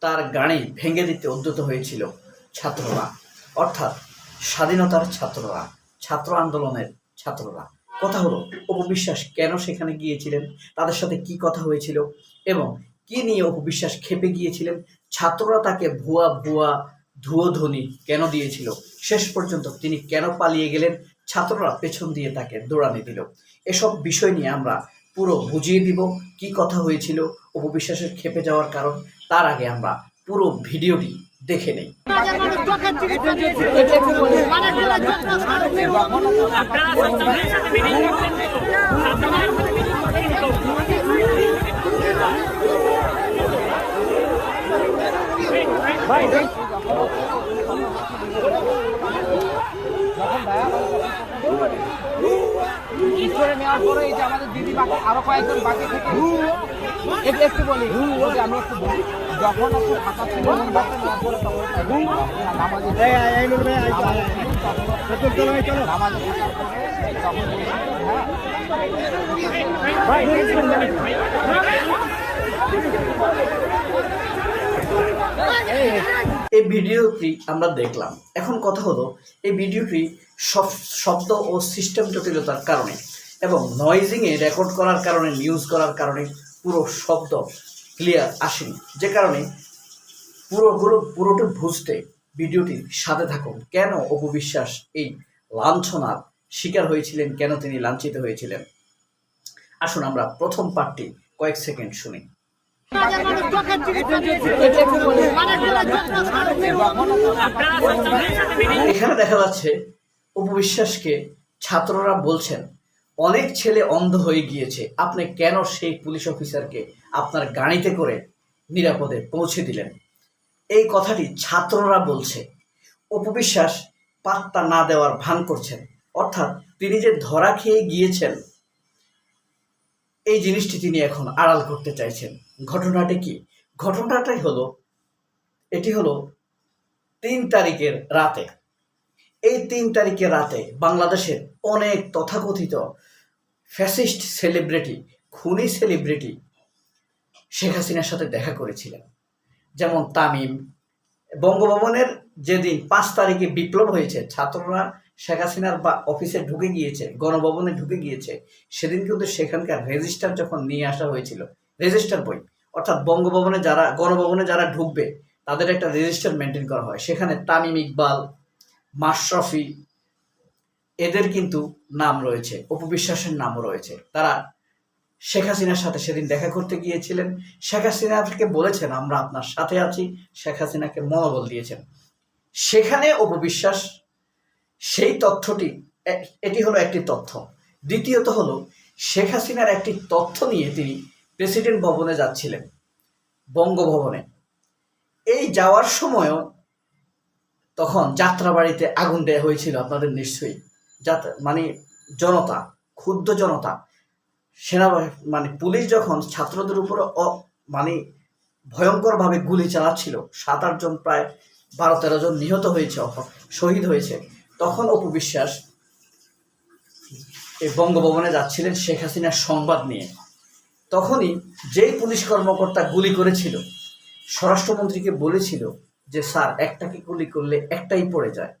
তার গাড়ি ভেঙে দিতে উদ্যত হয়েছিল ছাত্ররা। অর্থাৎ স্বাধীনতার ছাত্ররা, ছাত্র আন্দোলনের ছাত্ররা। কথা হলো অপবিশ্বাস কেন সেখানে গিয়েছিলেন? তাদের সাথে কি কথা হয়েছিল? এবং কি নিয়ে অপবিশ্বাস খেপে গিয়েছিলেন? ছাত্ররা তাকে ভুয়া ভুয়া ধুয়ো ধুয়োধ্বনি কেন দিয়েছিল? শেষ পর্যন্ত তিনি কেন পালিয়ে গেলেন? ছাত্ররা পেছন দিয়ে তাকে দৌড়ানি দিল। এসব বিষয় নিয়ে আমরা পুরো বুঝিয়ে দিব কি কথা হয়েছিল অপবিশ্বাসের খেপে যাওয়ার কারণ তার আগে আমরা পুরো ভিডিওটি দেখে নেই। নেওয়ার পরে বাকি আরও কয়েকজন বাকি থেকে একটু একটু বলি আমি একটু বলি। যখন একটু ফাঁকা ছিল এই ভিডিওটি আমরা দেখলাম। এখন কথা হলো এই ভিডিওটি সব- শব্দ ও সিস্টেম জটিলতার কারণে। এবং নয়েজিংয়ে রেকর্ড করার কারণে নিউজ করার কারণে পুরো শব্দ ক্লিয়ার আসেনি। যে কারণে পুরোগুলো, পুরোটি বুঝতে ভিডিওটির সাথে থাকুন। কেন অপবিশ্বাস এই লাঞ্ছনার শিকার হয়েছিলেন? কেন তিনি লাঞ্ছিত হয়েছিলেন? আসুন আমরা প্রথম পার্টটি কয়েক সেকেন্ড শুনি। এখানে দেখা যাচ্ছে উপবিশ্বাসকে ছাত্ররা বলছেন অনেক ছেলে অন্ধ হয়ে গিয়েছে। আপনি কেন সেই পুলিশ অফিসারকে আপনার গাড়িতে করে নিরাপদে পৌঁছে দিলেন? এই কথাটি ছাত্ররা বলছে। উপবিশ্বাস পাত্তা না দেওয়ার ভান করছেন। অর্থাৎ তিনি যে ধরা খেয়ে গিয়েছেন, এই জিনিসটি তিনি এখন আড়াল করতে চাইছেন। ঘটনাটি কি? ঘটনাটাই হলো, এটি হলো তিন তারিখের রাতে। এই তিন তারিখের রাতে বাংলাদেশের অনেক তথাকথিত ফ্যাসিস্ট সেলিব্রিটি, খুনি সেলিব্রিটি শেখ হাসিনার সাথে দেখা করেছিলেন। যেমন তামিম। বঙ্গভবনের যেদিন পাঁচ তারিখে বিপ্লব হয়েছে, ছাত্ররা শেখ হাসিনার বা অফিসে ঢুকে গিয়েছে, গণভবনে ঢুকে গিয়েছে, সেদিন কিন্তু সেখানকার রেজিস্টার যখন নিয়ে আসা হয়েছিল, রেজিস্টার বই, অর্থাৎ বঙ্গভবনে যারা, গণভবনে যারা ঢুকবে, তাদের একটা রেজিস্টার মেনটেন করা হয়। সেখানে তামিম ইকবাল, মাশরফি এদের কিন্তু নাম রয়েছে অপবিশ্বাসের নামও রয়েছে। তারা শেখ হাসিনার সাথে সেদিন দেখা করতে গিয়েছিলেন। শেখ হাসিনাকে বলেছেন, আমরা আপনার সাথে আছি। শেখ হাসিনাকে মনোবল দিয়েছেন। সেখানে অপবিশ্বাস সেই তথ্যটি এটি হলো একটি তথ্য। দ্বিতীয়ত হলো, শেখ হাসিনার একটি তথ্য নিয়ে তিনি প্রেসিডেন্ট ভবনে যাচ্ছিলেন, বঙ্গভবনে। এই যাওয়ার সময়ও তখন যাত্রাবাড়িতে আগুন দেয়া হয়েছিল, আপনাদের নিশ্চয়ই। যাত- মানে জনতা, ক্ষুদ্র জনতা সেনাবাহিনী মানে পুলিশ যখন ছাত্রদের উপরে মানে ভয়ঙ্করভাবে গুলি চালাচ্ছিল, সাত আটজন প্রায় বারো তেরো জন নিহত হয়েছে শহীদ হয়েছে, তখন অপু বিশ্বাস এই বঙ্গভবনে যাচ্ছিলেন শেখ হাসিনার সংবাদ নিয়ে। তখনই যেই পুলিশ কর্মকর্তা গুলি করেছিল, স্বরাষ্ট্রমন্ত্রীকে বলেছিল যে, স্যার একটাকে গুলি করলে একটাই পড়ে যায়।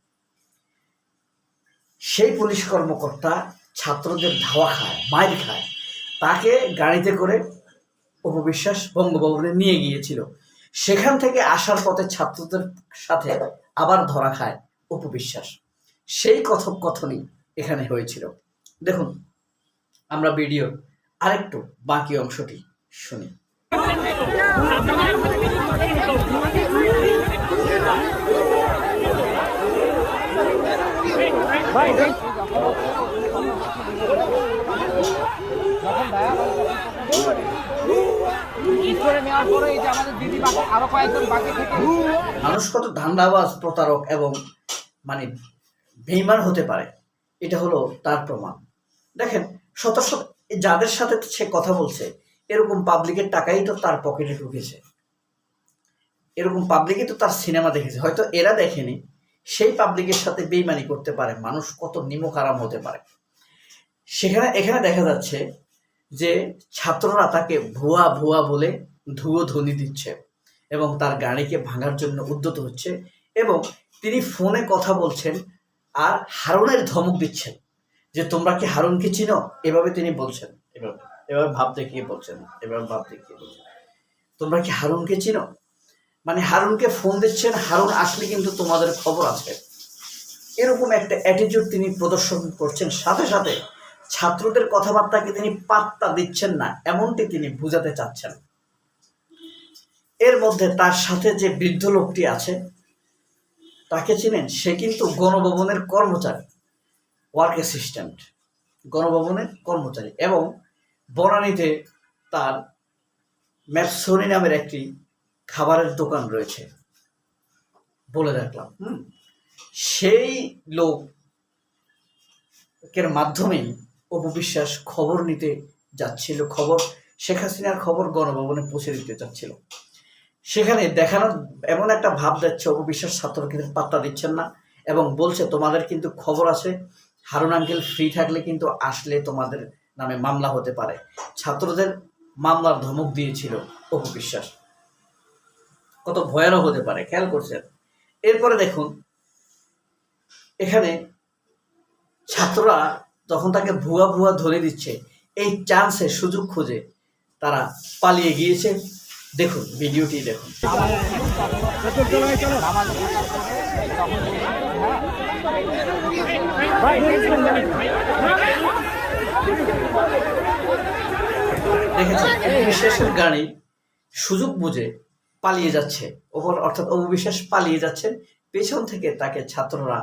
সেই পুলিশ কর্মকর্তা ছাত্রদের ধাওয়া খায়, মাইর খায়। তাকে গাড়িতে করে উপবিশ্বাস বঙ্গভবনে নিয়ে গিয়েছিল। সেখান থেকে আসার পথে ছাত্রদের সাথে আবার ধরা খায় উপবিশ্বাস সেই কথোপকথনই এখানে হয়েছিল। দেখুন, আমরা ভিডিওর আরেকটু বাকি অংশটি শুনি। মানুষ কত ধান্দাবাজ প্রতারক এবং মানে বেইমান হতে পারে। এটা হলো তার প্রমাণ। দেখেন, শত শত যাদের সাথে সে কথা বলছে, এরকম পাবলিকের টাকাই তো তার পকেটে ঢুকেছে। এরকম পাবলিকই তো তার সিনেমা দেখেছে। হয়তো এরা দেখেনি সেই পাবলিকের সাথে বেইমানি করতে পারে, মানুষ কত নিমক আরাম হতে পারে। সেখানে, এখানে দেখা যাচ্ছে যে ছাত্ররা তাকে ভুয়া ভুয়া বলে ধুয়ো ধ্বনি দিচ্ছে এবং তার গাড়িকে ভাঙার জন্য উদ্যত হচ্ছে এবং তিনি ফোনে কথা বলছেন আর হারুনের ধমক দিচ্ছেন যে, তোমরা কি হারুনকে চিনো? এভাবে তিনি বলছেন। এভাবে এভাবে ভাব দেখিয়ে বলছেন, এভাবে ভাব দেখিয়ে বলছেন। তোমরা কি হারুনকে চিনো? মানে হারুনকে ফোন দিচ্ছেন, হারুন আসলে কিন্তু তোমাদের খবর আছে। এরকম একটা অ্যাটিটিউড তিনি প্রদর্শন করছেন। সাথে সাথে ছাত্রদের কথাবার্তাকে তিনি পাত্তা দিচ্ছেন না, এমনটি তিনি বুঝাতে চাচ্ছেন। এর মধ্যে তার সাথে যে বৃদ্ধ লোকটি আছে, তাকে চিনেন? সে কিন্তু গণভবনের কর্মচারী ওয়ার্ক অ্যাসিস্ট্যান্ট গণভবনের কর্মচারী এবং বনানীতে তার ম্যাপসনি নামের একটি খাবারের দোকান রয়েছে। বলে রাখলাম। হুম? সেই লোকের মাধ্যমেই অপবিশ্বাস খবর নিতে যাচ্ছিল। খবর, শেখ হাসিনার খবর গণভবনে পৌঁছে দিতে যাচ্ছিল। সেখানে দেখানো এমন একটা ভাব যাচ্ছে অপবিশ্বাস ছাত্র কিন্তু পাত্তা দিচ্ছেন না এবং বলছে, তোমাদের কিন্তু খবর আছে, হারুন আঙ্কেল ফ্রি থাকলে কিন্তু আসলে তোমাদের নামে মামলা হতে পারে। ছাত্রদের মামলার ধমক দিয়েছিল অপবিশ্বাস কত ভয়ানক হতে পারে, খেয়াল করছেন? এরপরে দেখুন, এখানে ছাত্ররা তখন তাকে ভুয়া ভুয়া ধরে দিচ্ছে, এই চান্সে সুযোগ খুঁজে তারা পালিয়ে গিয়েছে। দেখুন, ভিডিওটি দেখুন। দেখেছেন অবিশ্বাসের গাড়ি সুযোগ বুঝে পালিয়ে যাচ্ছে। ওপর অর্থাৎ অবিশ্বাস পালিয়ে যাচ্ছেন পেছন থেকে তাকে ছাত্ররা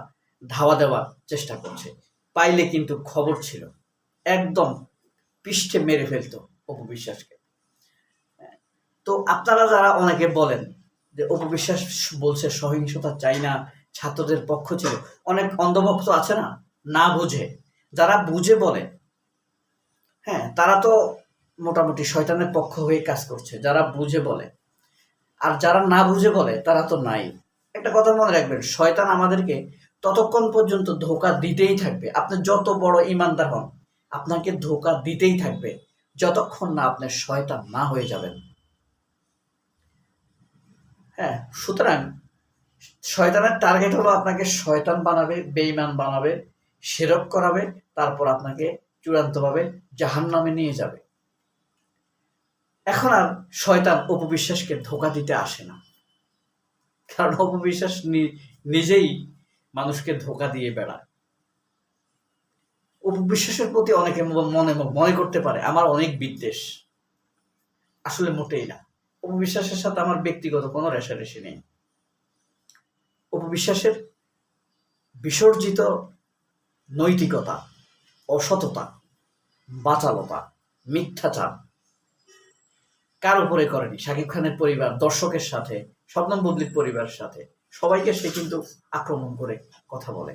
ধাওয়া দেওয়ার চেষ্টা করছে। পাইলে কিন্তু খবর ছিল। একদম পৃষ্ঠে মেরে ফেলতো অপবিশ্বাসকে। তো আপনারা যারা অনেকে বলেন যে অপবিশ্বাস বলছে সহিংসতা চাই না, ছাত্রদের পক্ষ ছিল, অনেক অন্ধভক্ত আছে না? না বুঝে। যারা বুঝে বলে হ্যাঁ তারা তো মোটামুটি শয়তানের পক্ষ হয়ে কাজ করছে। যারা বুঝে বলে আর যারা না বুঝে বলে, তারা তো নাই। একটা কথা মনে রাখবেন, শয়তান আমাদেরকে ততক্ষণ পর্যন্ত ধোকা দিতেই থাকবে। আপনি যত বড় ইমানদার হন, আপনাকে ধোকা দিতেই থাকবে, যতক্ষণ না আপনি শয়তান না হয়ে যাবেন। হ্যাঁ সুতরাং শয়তানের টার্গেট হলো আপনাকে শয়তান বানাবে, বেঈমান বানাবে, সেরক করাবে, তারপর আপনাকে চূড়ান্তভাবে জাহান নামে নিয়ে যাবে। এখন আর শয়তান অপবিশ্বাসকে ধোকা দিতে আসে না। কারণ অপবিশ্বাস নিজেই মানুষকে ধোকা দিয়ে বেড়ায়। অপবিশ্বাসের প্রতি অনেকে মনে মনে করতে পারে, আমার অনেক বিদ্বেষ। আসলে মোটেই না। অপবিশ্বাসের সাথে আমার ব্যক্তিগত কোনো রেশারেশি নেই। অপবিশ্বাসের বিসর্জিত নৈতিকতা, অসততা, বাচালতা, মিথ্যাচার কার উপরে করেনি? শাকিব খানের পরিবার, দর্শকের সাথে, শবনম বুবলির পরিবারের সাথে। সবাইকে সে কিন্তু আক্রমণ করে কথা বলে।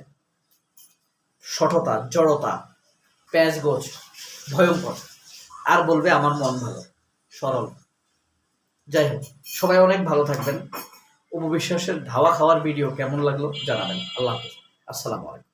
সঠতা, জড়তা প্যাঁচগোছ ভয়ঙ্কর। আর বলবে আমার মন ভালো, সরল। যাই হোক, সবাই অনেক ভালো থাকবেন। উপবিশ্বাসের ধাওয়া খাওয়ার ভিডিও কেমন লাগল জানাবেন। আল্লাহ হাফিজ। আসসালামু আলাইকুম।